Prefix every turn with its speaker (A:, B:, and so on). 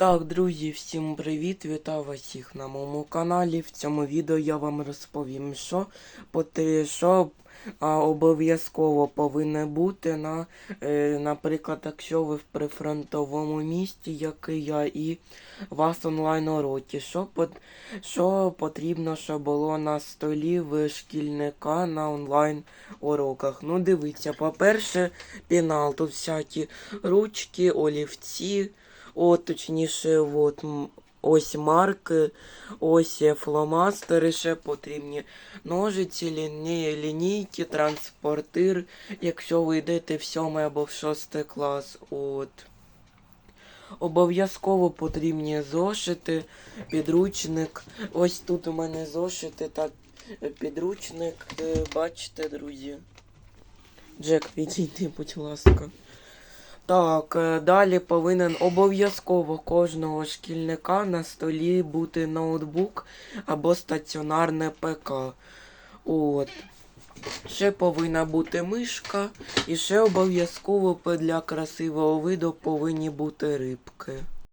A: Так, друзі, всім привіт! Вітаю вас всіх на моєму каналі. В цьому відео я вам розповім, що, що обов'язково повинно бути на, е, наприклад, якщо ви в прифронтовому місті, як і я, і вас онлайн уроки. Що, пот- що потрібно, щоб було на столі в шкільника на онлайн уроках? Ну, дивіться, по-перше, пінал, тут всякі ручки, олівці. О, точніше, от, ось марки, ось є фломастери, ще потрібні ножиці, ліні, лінійки, транспортир, якщо ви йдете в сьомий або в шостий клас. От. Обов'язково потрібні зошити, підручник. Ось тут у мене зошити та е, підручник. Е, Бачите, друзі. Джек, відійди, будь ласка. Так, е, далі повинен обов'язково кожного шкільника на столі бути ноутбук або стаціонарне ПК. От. Ще повинна бути мишка, і ще обов'язково для красивого виду повинні бути рибки.